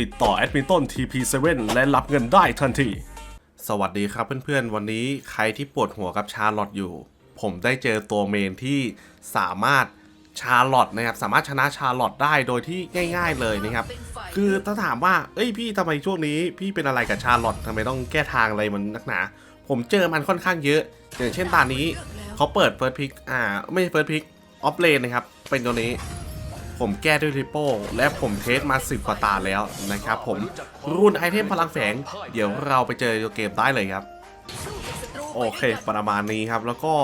ติดต่อแอดมินต้น TP7 และรับเงินได้ทันที สวัสดีครับเพื่อนๆ วันนี้ใครที่ปวดหัวกับชาร์ลอตอยู่ ผมได้เจอตัวเมนที่สามารถชาร์ลอตนะครับ สามารถชนะชาร์ลอตได้โดยที่ง่าย ๆเลยนะครับ คือถ้าถามว่า เอ้ยพี่ทำไมช่วงนี้ พี่เป็นอะไรกับชาร์ลอตทำไมต้องแก้ทางอะไรมันนักหนา ผมเจอมันค่อนข้างเยอะ อย่างเช่นตานี้เขาเปิดเฟิร์สพิกอ่า ไม่ใช่เฟิร์สพิกออฟเลนนะครับ เป็นตัวนี้ ผมแก้ด้วยริปโป้และผมเทสมา10กว่าตาแล้วนะครับผมรุ่นไอเทมพลังแฝง เดี๋ยวเราไปเจอเกมได้เลยครับ โอเค ประมาณนี้ครับ แล้วก็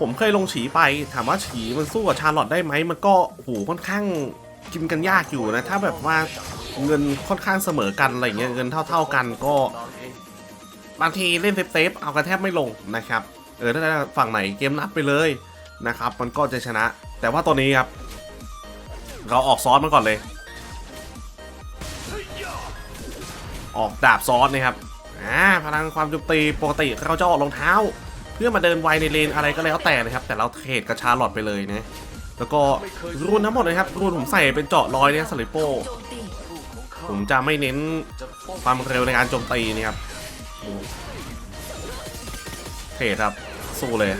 ผมเคยลงฉีไป ถามว่าฉีมันสู้กับชาร์ลอตได้ไหมมันก็โหค่อนข้างกินกันยากอยู่นะ ถ้าแบบว่าเงินค่อนข้างเสมอกันอะไรเงี้ยเงินเท่า ๆกันก็บางทีเล่นเซฟๆเอากันแทบไม่ลงนะครับ เออถ้าฝั่งไหนเกมนัดไปเลยนะครับ มันก็จะชนะ แต่ว่าตัวนี้ครับ เราออกซ้อสมาก่อนเลย ออกดาบซ้อสนะครับอ่าพลังความจมตีปกติเราจะออกรองเท้า เพื่อมาเดินไวในเลนอะไรก็แล้วแต่นะครับ แต่เราเทรดกับชาร์ลอตไปเลยนะแล้วก็รูนทั้งหมดเลยครับรูนผมใส่เป็นเจาะรอยเนี่ยสลิปโป้ผมจะไม่เน้นความเร็วในการโจมตีนะครับเทรดครับสู้เลย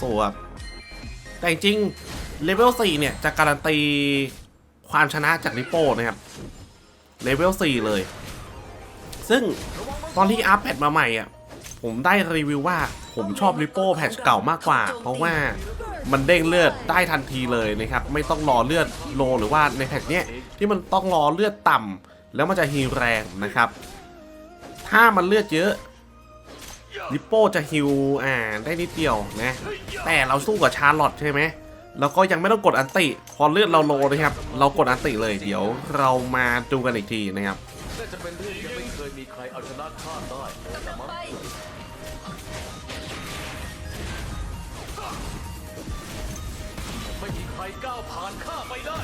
สู้ครับแต่จริง เลเวล4เนี่ย จะการันตีความชนะจากริโป้นะครับ เลเวล4เลย ซึ่งตอนที่อัพแพทมาใหม่อะ ผมได้รีวิวว่าผมชอบริโป้แพทเก่ามากกว่า เพราะว่ามันเด้งเลือดได้ทันทีเลยนะครับ ไม่ต้องรอเลือดโลหรือว่าในแพทเนี้ยที่มันต้องรอเลือดต่ำแล้วมันจะฮีลแรงนะครับ ถ้ามันเลือดเยอะริปโป้จะฮิวอ่าได้นิดเดียวนะ แต่เราสู้กับชาร์ลอตใช่ไหม แล้วก็ยังไม่ต้องกดอันติ พอเลือดเราโลนะครับ เรากดอันติเลย เดี๋ยวเรามาดูกันอีกทีนะครับน่าจะเป็นเรื่องที่ยังไม่เคยมีใครเอาชนะข้าได้แต่มั้งไม่มีใครก้าวผ่านข้าไปได้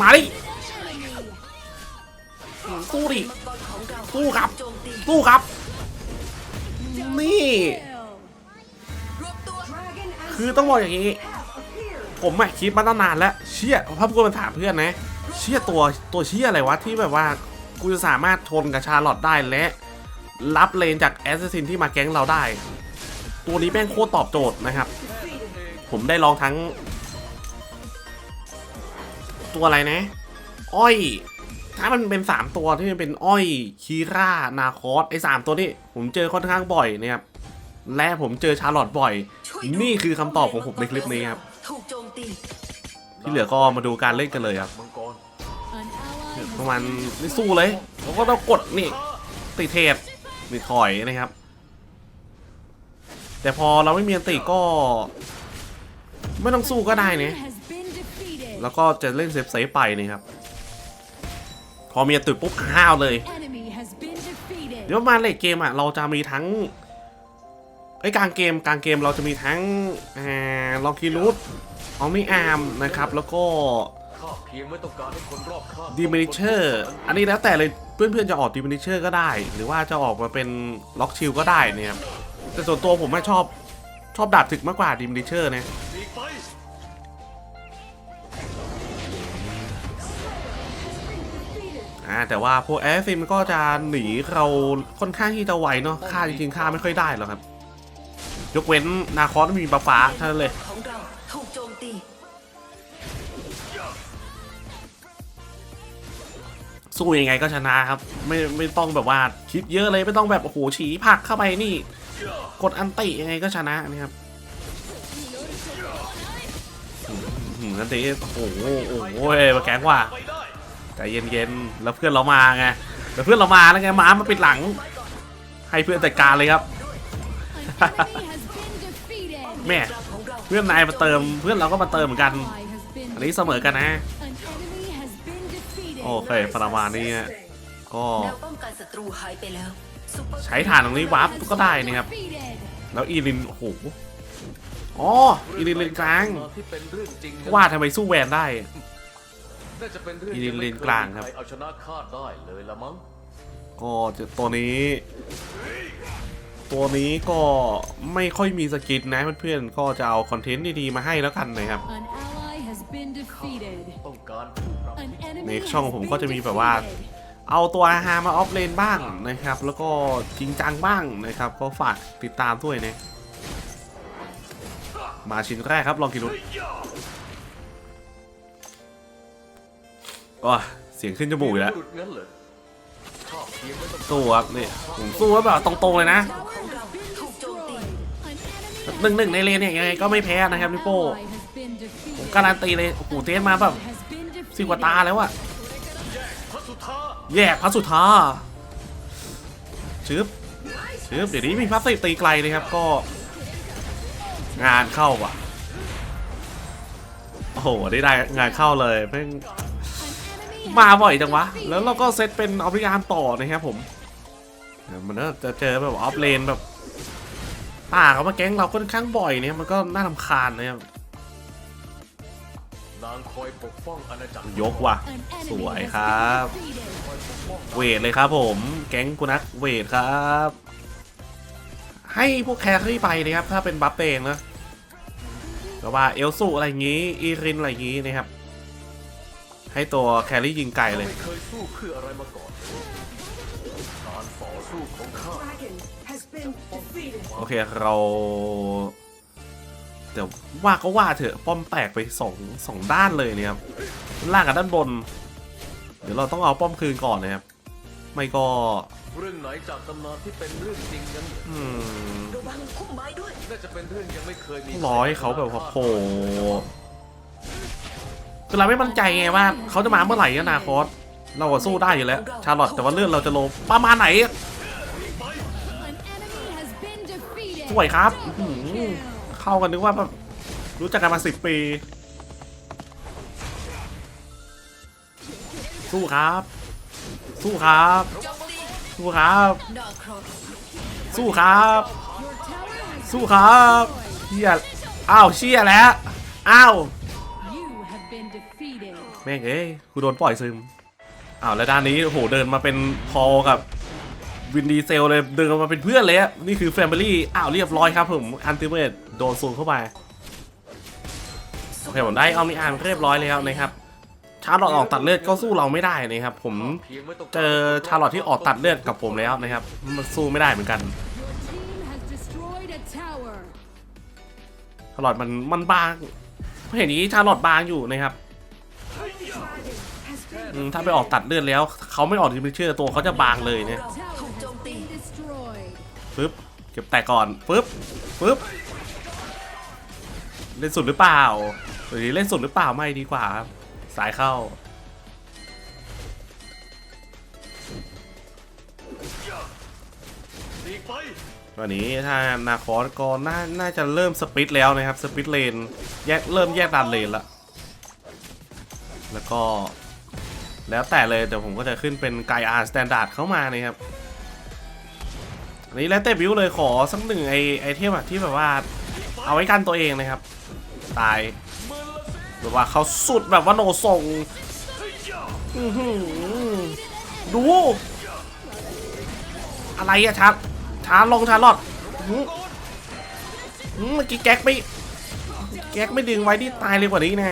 มาดิสู้ดิสู้ครับสู้ครับ นี่ คือต้องบอกอย่างนี้ ผมอะคิดมาตั้งนานแล้วเชี่ยพระพูดมาถามเพื่อนนะ เชี่ยตัวตัวเชี่ยอะไรวะที่แบบว่ากูจะสามารถชนกับชาร์ลอตได้และ รับเลนจากแอสซัสซินที่มาแก๊งเราได้ ตัวนี้แม่งโคตรตอบโจทย์นะครับ ผมได้ลองทั้ง ตัวอะไรนะ อ้อย ถ้ามันเป็น 3 ตัวที่มันเป็นอ้อยคีร่านาคอสไอ้สามตัวนี้ผมเจอค่อนข้างบ่อยนะครับและผมเจอชาร์ลอตบ่อย นี่คือคำตอบของผมในคลิปนี้ครับ ถูกโจ ตีที่เหลือก็มาดูการเล่นกันเลยครับมังกรประมาณนี่สู้เลยแล้วก็ต้องกดนี่ติเทปนี่ถอยนะครับ แต่พอเราไม่มีอันติก็ ไม่ต้องสู้ก็ได้เนี่ยแล้วก็จะเล่นเซฟเซฟๆไปนี่ครับ พอมีอันติปุ๊บข้าวเลย เดี๋ยวมาเลทเกมอะเราจะมีทั้งไอ้ยกลางเกมกลางเกมเราจะมีทั้งอ่าลองคีรูท ออมนี่อาร์มนะครับ แล้วก็ข้าเพียงไม่ต้องการให้คนรอบข้างดีมินิเชอร์อันนี้แล้วแต่เลยเพื่อนๆจะออกดีมินิเชอร์ก็ได้ หรือว่าจะออกมาเป็นล็อกชิลก็ได้เนี่ยครับแต่ส่วนตัวผมไม่ชอบชอบดาบถึกมากกว่าดีมินิเชอร์นะหลีกไปอ่าแต่ว่าพวกแอสซินมันก็จะหนีเราค่อนข้างที่จะไวเนาะฆ่าจริงๆฆ่าไม่ค่อยได้หรอกครับ ยกเว้นนาคอสมีปลาฟ้าเท่านั้นเลย สู้ยังไงก็ชนะครับ ไม่ไม่ต้องแบบว่าคิดเยอะเลยไม่ต้องแบบโอ้โหฉีผักเข้าไปนี่ กดอันติยังไงก็ชนะนะครับอันติโอ้โหโอ้โหมาแกงว่าใจเย็นๆแล้วเพื่อนเรามาไงแล้วเพื่อนเรามาแล้วไงม้ามาปิดหลัง ให้เพื่อนจัดการเลยครับแม่เราเพื่อนนายมาเติมเพื่อนเราก็มาเติมเหมือนกันอันนี้เสมอกันนะ โอเคประมาณนี้ก็ก็แนวป้องกันศัตรูหายไปแล้วซุปเปอร์ใช้ฐานตรงนี้วาร์ปก็ได้นะครับ แล้วอีรินโอ้โหอ๋ออีรินเลนกลางที่เป็นเรื่องจริงนะว่าทำไมสู้แวนได้น่าจะเป็นเรื่องอีลินที่ไม่เลนกลางครับใครเอาชนะข้าได้เลยละมั้งก็จะตัวนี้ ตัวนี้ก็ไม่ค่อยมีสกิลนะเพื่อนๆก็จะเอาคอนเทนต์ดีๆมาให้แล้วกันนะครับ ในช่องผมก็จะมีแบบว่า เอาตัวอาหารมาออฟเลนบ้างนะครับ แล้วก็จริงจังบ้างนะครับ ก็ฝากติดตามด้วยนะมาชิ้นแรกครับ ลองกินดูว้าเสียงขึ้นจมูกแล้วหลุดงั้นเหรอชอบเพียสู้ครับนี่ผมสู้แบบตรงๆเลยนะหนึ่งหนึ่งในเลนเนี่ยยังไงก็ไม่แพ้นะครับพี่โป้ผมการันตีเลยโอ้โหเทสมาแบบ สิบกว่าตาแล้วอะแยกพระสุธาชึบชึบเดี๋ยวนี้มีพระสิตีไกลเลยครับก็ งานเข้าว่ะ โอ้โหได้ได้งานเข้าเลยแม่งมาบ่อยจังวะ แล้วเราก็เซตเป็นออฟริกานต่อนะครับผมเดี๋ยวมันก็จะเจอแบบออฟเลนแบบ ป่าเขามาแก๊งเราค่อนข้างบ่อยเนี่ยมันก็น่าทำคาญนะครับ นางคอยปกป้องอาณาจักรยกว่ะ An enemy สวย has ครับ been defeated. เวทเลยครับผม แก๊งกุนักเวทครับ ให้พวกแครี่ไปนะครับ ถ้าเป็นบัฟเองนะแต่ว่าเอลสูอะไรอย่างงี้ อีรินอะไรอย่างงี้นะครับ ให้ตัวแครี่ยิงไก่เลยไม่เคยสู้เพื่ออะไรมาก่อนการต่อสู้ของข้าโอเคเรา เดี๋ยวว่าก็ว่าเถอะป้อมแตกไปสองสองด้านเลยเนี่ยครับด้านล่างกับด้านบน เดี๋ยวเราต้องเอาป้อมคืนก่อนนะครับไม่ก็เรื่องไหนจากตำนานที่เป็นเรื่องจริงงั้นเหรออืมระวังพุ่มไม้ด้วยน่าจะเป็นเรื่องยังไม่เคยมีร้อยเขาแบบว่าโผล่คือเราไม่มั่นใจไงว่าเขาจะมาเมื่อไหร่อนาคตเราก็สู้ได้อยู่แล้ว ชาร์ลอตแต่ว่าเลือดเราจะลงประมาณไหน An enemy has been defeated. สวยครับ เข้ากันนึกว่าแบบรู้จักกันมาสิบปี สู้ครับ สู้ครับ สู้ครับ สู้ครับ สู้ครับเชียอ้าวเชียแล้วอ้าวแม่งเอ้ยกูโดนปล่อยซึมอ้าวแล้วด้านนี้โอ้โหเดินมาเป็นพอกับ วินดีเซลเลยเดินมาเป็นเพื่อนเลยนี่คือแฟมิลี่อ้าวเรียบร้อยครับผมอันติเมตโดนซูมเข้าไปโอเคผมได้เอามีอ่านเรียบร้อยแล้วนะครับชาร์ลอตออกตัดเลือดก็สู้เราไม่ได้นะครับผมเจอชาร์ลอตที่ออกตัดเลือดกับผมแล้วนะครับมันสู้ไม่ได้เหมือนกันชาร์ลอตมันมันบางเห็นนี้ชาร์ลอตบางอยู่นะครับถ้าไปออกตัดเลือดแล้วเขาไม่ออกดิมิเชอร์ตัวเขาจะบางเลยเนี่ย ปึ๊บเก็บแตกก่อนปึ๊บปึ๊บเล่นสุดหรือเปล่าหรือเล่นสุดหรือเปล่าไม่ดีกว่าครับสายเข้าวันนี้ถ้านาคอสก็น่าน่าจะเริ่มสปิดแล้วนะครับสปิดเลนแยกเริ่มแยกดันเลนละแล้วก็แล้วแต่เลยแต่ผมก็จะขึ้นเป็นไกอาร์สแตนดาร์ดเข้ามานะครับ อันนี้แล้วแต่บิวเลยขอสักหนึ่งไอไอเทมอะที่แบบว่า เอาไว้กันตัวเองนะครับ ตายแบบว่าเขาสุดแบบว่าโนส่งดู อะไรอะชาร์ชาร์ลงชาร์ลอตอื้อหือเมื่อกี้แก๊กไม่ แก๊กไม่ดึงไว้ที่ตายเลยกว่านี้แน่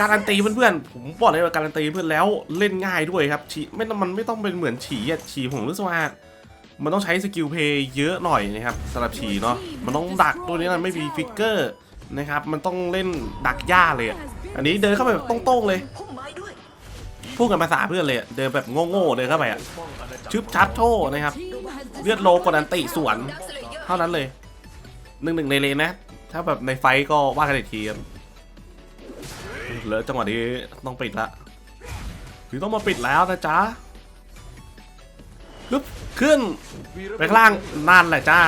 การันตีเพื่อนๆผมบอกเลยว่าการันตีเพื่อนแล้วเล่นง่ายด้วยครับฉีไม่ต้องมันไม่ต้องเป็นเหมือนฉีอะฉีผมรู้สึกว่ามันต้องใช้สกิลเพย์เยอะหน่อยนะครับสำหรับฉีเนาะมันต้องดักตัวนี้มันไม่มีฟิกเกอร์นะครับมันต้องเล่นดักหญ้าเลย อันนี้เดินเข้าไปแบบโต้งๆเลยพูดกันภาษาเพื่อนเลยเดินแบบโง่ๆเดินเข้าไปอะชึบชัดโชว์นะครับเลือดโลกดันติสวน เท่านั้นเลยหนึ่งหนึ่งในเลนนะ ถ้าแบบในไฟก็ว่ากันอีกทีครับ เหลือจังหวะนี้ต้องปิดละคือต้องมาปิดแล้วนะจ๊ะฮึบขึ้นไปข้างล่างนั่นแหละจ้า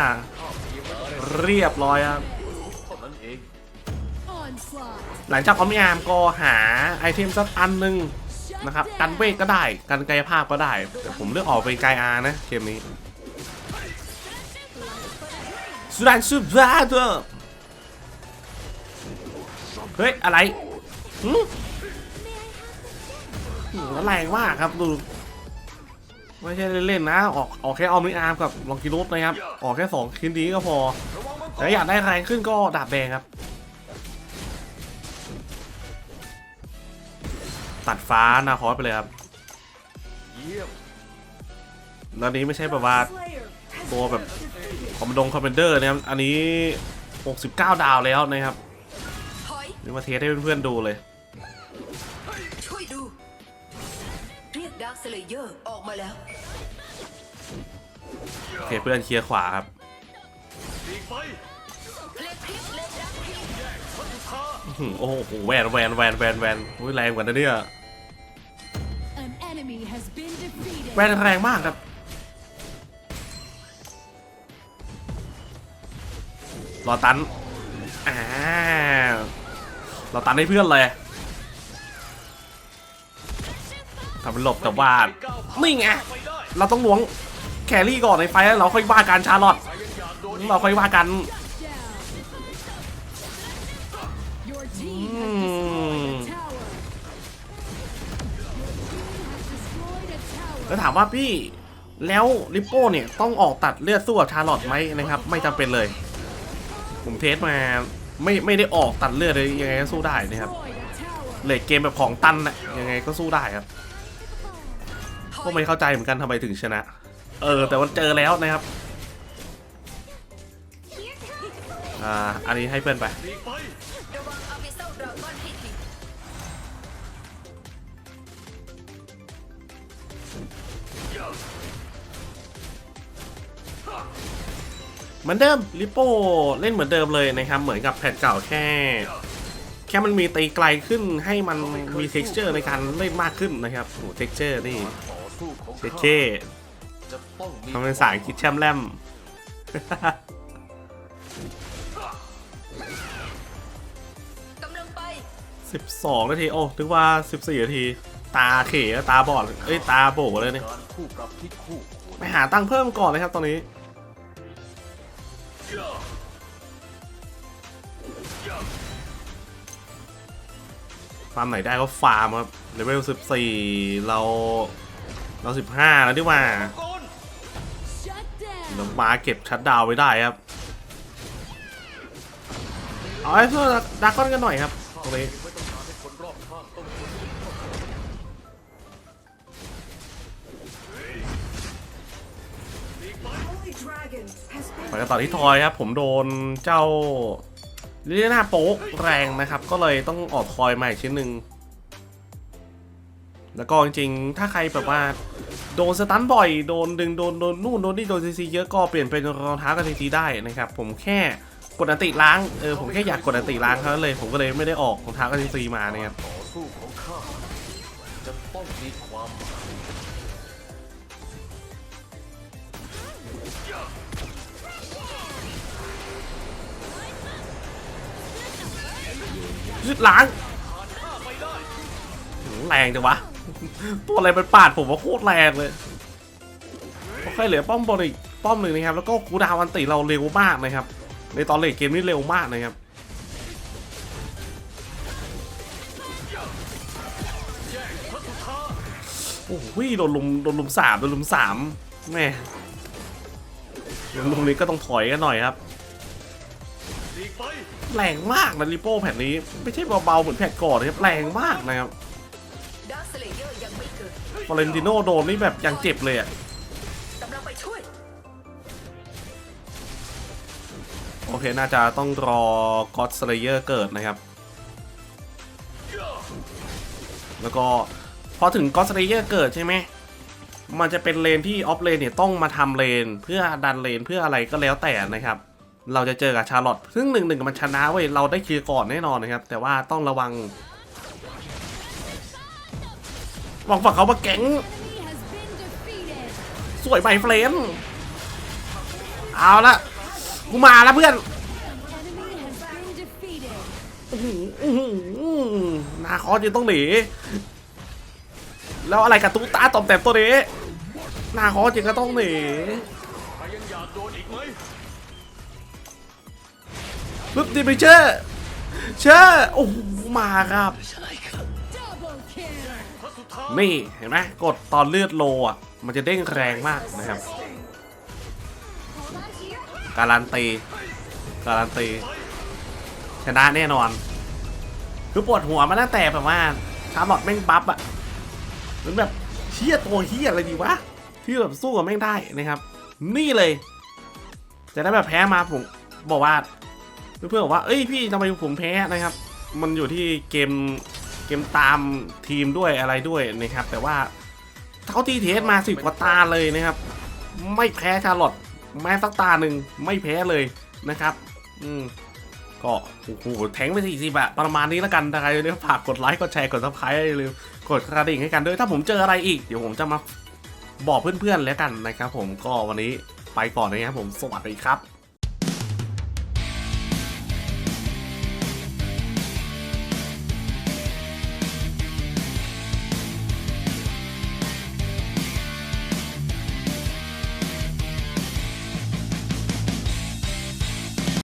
เรียบร้อยครับหลังจากออมยามก็หาไอเทมสักอันหนึ่งนะครับกันเวทก็ได้กันกายภาพก็ได้ แต่ผมเลือกออกเป็นกายอานะเกมนี้สุดานสุดาเถอเฮ้ย อะไร แล้วแรงมากครับดูไม่ใช่เล่นๆนะ ออกออกแค่ออมนิอาร์มกับลองกิรุสนะครับ ออกแค่สองชิ้นนี้ก็พอแต่อยากได้แรงขึ้นก็ดาบแดงครับ ตัดฟ้านาคอสไปเลยครับแล้วนี้ไม่ใช่แบบว่าตัวแบบคอมมานดงคอมมานเดอร์นะครับ อันนี้ 69 ดาวแล้วนะครับ นี่มาเทสให้เพื่อนๆดูเลย เลเยอร์ออกมาแล้ว โอเคเพื่อนเคลียร์ขวาครับดีไปเพลงคลิปเลนดักคลิปอื้อหือโอ้โหแวนแวนแวนแวนแวนอุ้ยแรงกว่านะเนี่ย An enemy has been defeated. แวนแรงมากครับ รอตันอ่าเราตันให้เพื่อนเลย ทำเป็นหลบแต่ว่านี่ไงเราต้องล้วงแครี่ก่อนในไฟแล้วเราค่อยว่ากันชาร์ลอตเราค่อยว่ากันแล้วถามว่าพี่แล้วลิปโป้เนี่ยต้องออกตัดเลือดสู้กับชาร์ลอตไหมนะครับ ไม่จำเป็นเลย ผมเทสมาไม่ไม่ได้ออกตัดเลือดเลยยังไงก็สู้ได้นะครับเลดเกมแบบของตันนะยังไงก็สู้ได้ครับ ก็ไม่เข้าใจเหมือนกันทำไมถึงชนะ เออ แต่ว่าเจอแล้วนะครับ อ่า อันนี้ให้เพื่อนไป เหมือนเดิมลิโป้เล่นเหมือนเดิมเลยนะครับ เหมือนกับแพทเก่าแค่แค่มันมีตีไกลขึ้นให้มันมี texture ในการเล่นมากขึ้นนะครับโอ้ texture นี่ สู้ของเช็ข้าเคจะต้องมีทำเป็นภาษาอังกฤษแช่มแลม กำลังไป 12 นาที โอ้นึกว่า 14 นาที ตาเขตาบอด เอ้ย ตาโบเลยเนี่ยการคู่ปรับที่คู่ควรไปหาตังค์เพิ่มก่อนเลยครับตอนนี้ ฟาร์มไหนได้ก็ฟาร์มครับเลเวล14 เรา เรา15แล้วดีว่าก่อน Shut เรา down. มาเก็บชัดดาวไว้ได้ครับเอาไอ้เพื่อดักก้อนกันหน่อยครับตรงนี้ไม่ต้องการให้คไปกันต่อที่ทอยครับ ผมโดนเจ้าลิเลียนาโป๊กแรงนะครับ ก็เลยต้องออกทอยมาอีกชิ้นหนึ่ง แล้วก็จริงๆ ถ้าใครแบบว่าโดนสตันบ่อย โดนดึง โดน โดนนู่น โดนนี่ โดนซีซีเยอะก็เปลี่ยนเป็นรองเท้ากันทีซีได้นะครับ ผมแค่กดอันติล้าง เออ ผมแค่อยากกดอันติล้างเท่านั้นเลย ผมก็เลยไม่ได้ออกรองเท้ากันทีซีมานะครับต่อสู้ของข้าจะต้องมีความหมายยืดล้าง แรงจังวะ ตัวอะไรมันปาดผมว่าโคตรแรงเลยโอเคเหลือป้อมบอลอีกป้อมหนึ่งนะครับ แล้วก็คูดาวันติเราเร็วมากนะครับ ในตอนเลทเกมนี่เร็วมากนะครับโอ้โหโดนลุมโดนลุมสามโดนลุมสามแม่โดนลุมนี้ก็ต้องถอยกันหน่อยครับแรงมากนะริโป้แผ่นนี้ ไม่ใช่เบาๆเหมือนแผ่นก่อนนะครับแรงมากนะครับ ฟอเรนติโนโดนนี่แบบยังเจ็บเลยอะกำลังไปช่วยโอเค น่าจะต้องรอ God Slayer เกิดนะครับ แล้วก็พอถึง God Slayer เกิดใช่ไหม มันจะเป็นเลนที่ออฟเลนเนี่ยต้องมาทำเลน เพื่อดันเลนเพื่ออะไรก็แล้วแต่นะครับ เราจะเจอกับชาร์ลอตซึ่งหนึ่งหนึ่งมันชนะเว้ย เราได้เคิวก่อนแน่นอนนะครับ แต่ว่าต้องระวัง หวังฝั่งเขามาแก๊งสวยใบเฟรมเอาละกูมาแล้วเพื่อนนาคอสยังต้องหนีแล้วอะไรกับตุ๊ตาตอมแต้มตัวนี้นาคอสยังก็ต้องหนีใครยังอยากโดนอีกไหมปึ๊บดีไปเชอร์เชอร์โอ้มาครับ นี่เห็นไหมกดตอนเลือดโลอะ มันจะเด้งแรงมากนะครับ การันตี การันตี ชนะแน่นอน คือปวดหัวมาตั้งแต่แบบว่าชาร์ลอตแม่งบัฟอะหมือแบบเฮี้ยตัวเฮี้ยอะไรดีวะ ที่แบบสู้กับแม่งได้นะครับ นี่เลยแต่ถ้แบบแพ้มาผมบอกว่าเพื่อนๆบอกว่า เอ้ยพี่ทำไมผมแพ้นะครับ มันอยู่ที่เกม เกมตามทีมด้วยอะไรด้วยนะครับ แต่ว่าเท่าที่เทสมาสิบกว่าตาเลยนะครับ ไม่แพ้ชาร์ลอตแม้สักตาหนึ่งไม่แพ้เลยนะครับ อืมก็โอ้โหแทงไปสี่สิบอะประมาณนี้แล้วกันใครเนี่ยฝากกดไลค์กดแชร์กดซับสไครต์อย่าลืมกดกระดิ่งให้กันด้วยถ้าผมเจออะไรอีก เดี๋ยวผมจะมาบอกเพื่อนๆแล้วกันนะครับ ผมก็วันนี้ไปก่อนนะครับผมสวัสดีครับ